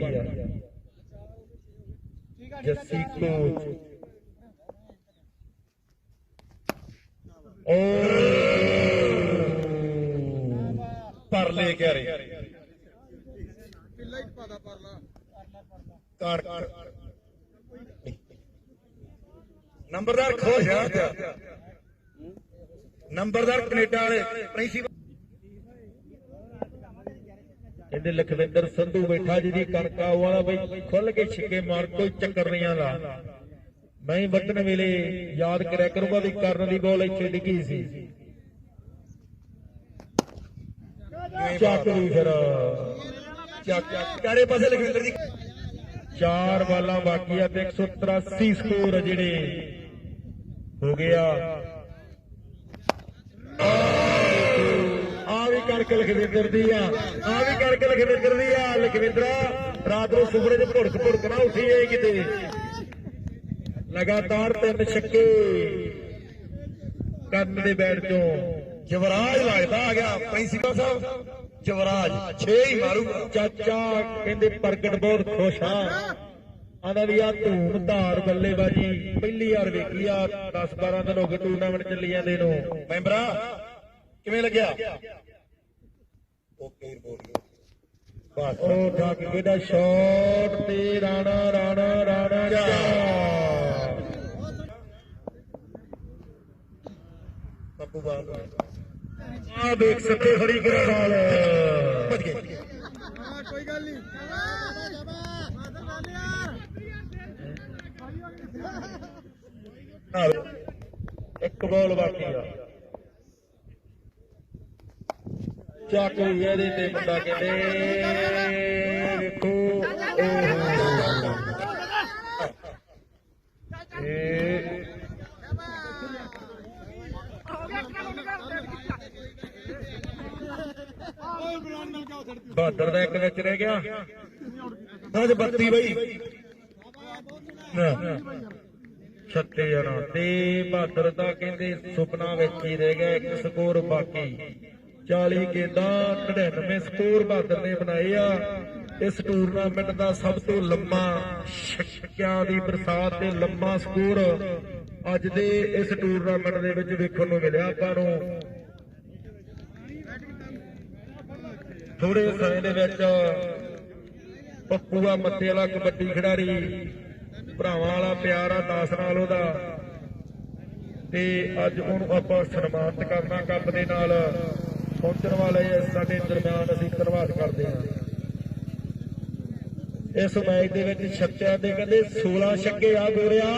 ਬਾਕੀ ਆ? ਜੱਸੀ ਕੋਚ ਓ। ਪਰ ਲੈ ਪਿੱਲਾ ਹੀ ਪਾਦਾ ਪਰਲਾ ਕਾਰ ਨੰਬਰਦਾਰ ਖੁਸ਼ ਆ। ਨੰਬਰਦਾਰ ਕੈਨੇਡਾ ਵਾਲੇ ਪ੍ਰਿੰਸੀਪਲ ਕਹਿੰਦੇ ਲਖਵਿੰਦਰ ਸੰਧੂ ਬੈਠਾ ਜਿਹਦੀ ਕਣਕਾ ਵਾਲਾ ਬਈ ਖੁੱਲ ਕੇ ਛਿੱਕੇ ਮਾਰ, ਕੋਈ ਚੱਕਰ ਨਹੀਂ ਆਲਾ ਮੈਂ ਹੀ ਵੇਲੇ ਯਾਦ ਕਰਿਆ ਕਰੂੰਗਾ ਵੀ ਕਰਨ ਦੀ ਬੋਲ ਇੱਥੇ ਡਿੱਗੀ ਸੀ। ਚੱਕ ਫਿਰ। ਚੱਕ ਚਾਰੇ ਪਾਸੇ ਲਖਵਿੰਦਰ ਦੀ ਚਾਰ ਬਾਲਾਂ ਬਾਕੀ ਆ ਤੇ 183 ਸਕੋਰ ਜਿਹੜੇ ਹੋ ਗਿਆ ਆ ਵੀ ਕਰਕੇ ਲਖਵਿੰਦਰ ਦੀ ਆ। ਆ ਵੀ ਕਰਕੇ ਲਖਵਿੰਦਰ ਦੀ ਆ। ਲਖਵਿੰਦਰਾ, ਰਾਤ ਨੂੰ ਸੁਪਨੇ ਚ ਭੁੜਕ ਭੁੜਕ ਨਾ ਉੱਠੀ ਏ ਕਿਤੇ। ਲਗਾਤਾਰ ਤਿੰਨ ਛੱਕੇ ਕਰਨ ਦੇ ਬੈਟ ਚੋਂ ਜਵਰਾਜ ਲੱਗਦਾ ਆ ਗਿਆ। ਪ੍ਰਿੰਸੀਪਲ ਸਾਹਿਬ ਜਵਰਾਜ 6 ਹੀ ਮਾਰੂਗਾ। ਚਾਚਾ ਕਹਿੰਦੇ ਪ੍ਰਗਟ ਬਹੁਤ ਖੁਸ਼ ਆ। ਆਂਦਾ ਵੀ ਆ ਧੂਮ ਧਾਰ ਬੱਲੇਬਾਜੀ, ਪਹਿਲੀ ਵਾਰ ਵੇਖੀ ਆ। 10 12 ਦਿਨ ਹੋ ਗਏ ਟੂਰਨਾਮੈਂਟ ਚੱਲੀ ਜਾਂਦੇ ਨੂੰ। ਮੈਂਬਰਾ, ਕਿਵੇਂ ਲੱਗਿਆ? ਓਕੇ ਬਸ ਉਹ ਠੱਕ ਕਿਹਦਾ ਸ਼ਾਟ ਤੇ ਰਾਣਾ ਰਾਣਾ ਰਾਣਾ ਜਾ ਪੱਪੂ ਬਾਲ ਆ ਦੇਖ ਸੱਤੇ ਖੜੀ ਕਰਾ ਬਾਲ ਭੱਜ ਗਏ। ਹਾਂ ਕੋਈ ਗੱਲ ਨਹੀਂ। ਇੱਕ ਬਾਲ ਬਾਕੀ ਆ। ਚੱਕ ਵੀ ਇਹਦੇ ਤੇ ਮੁੰਡਾ ਕਹਿੰਦੇ ਵੇਖੋ ਓਹੋ ਬਹਾਦਰ ਦਾ ਇੱਕ ਵਿੱਚ ਰਹਿ ਗਿਆ। ਅੱਜ 32 ਬਈ। ਛੱਤੇ ਜਣਾ ਤੇ ਬਹਾਦਰ ਦਾ ਕਹਿੰਦੇ ਸੁਪਨਾ ਵਿੱਚ ਹੀ ਰਹਿ ਗਿਆ, ਇੱਕ ਸਕੋਰ ਬਾਕੀ। 40 ਗੇਂਦਾਂ 99 ਸਕੋਰ ਬਹਾਦਰ ਨੇ ਬਣਾਏ ਆ। ਇਸ ਟੂਰਨਾਮੈਂਟ ਦਾ ਸਭ ਤੋਂ ਲੰਮਾ ਛੱਕਿਆਂ ਦੀ ਬਰਸਾਤ ਤੇ ਲੰਮਾ ਸਕੋਰ ਅੱਜ ਦੇ ਇਸ ਟੂਰਨਾਮੈਂਟ ਦੇ ਵਿੱਚ ਵੇਖਣ ਨੂੰ ਮਿਲਿਆ ਆਪਾਂ ਨੂੰ। ਥੋੜੇ ਸਮੇਂ ਦੇ ਵਿੱਚ ਪੱਪੂਆ ਮੱਤੇ ਵਾਲਾ ਕਬੱਡੀ ਖਿਡਾਰੀ, ਭਰਾਵਾਂ ਵਾਲਾ ਪਿਆਰ ਆ, ਦਾਸ ਨਾਲ ਉਹਦਾ। ਤੇ ਅੱਜ ਉਹਨੂੰ ਆਪਾਂ ਸਨਮਾਨਿਤ ਕਰਨਾ, ਕੱਪ ਦੇ ਨਾਲ। ਪਹੁੰਚਣ ਵਾਲੇ ਸਾਡੇ ਦਰਮਿਆਨ ਅਸੀਂ ਧੰਨਵਾਦ ਕਰਦੇ ਹਾਂ। ਇਸ ਮੈਚ ਦੇ ਵਿੱਚ ਛੱਕਿਆਂ ਦੇ ਕਹਿੰਦੇ 16 ਛੱਕੇ ਆ ਗੋਰਿਆ।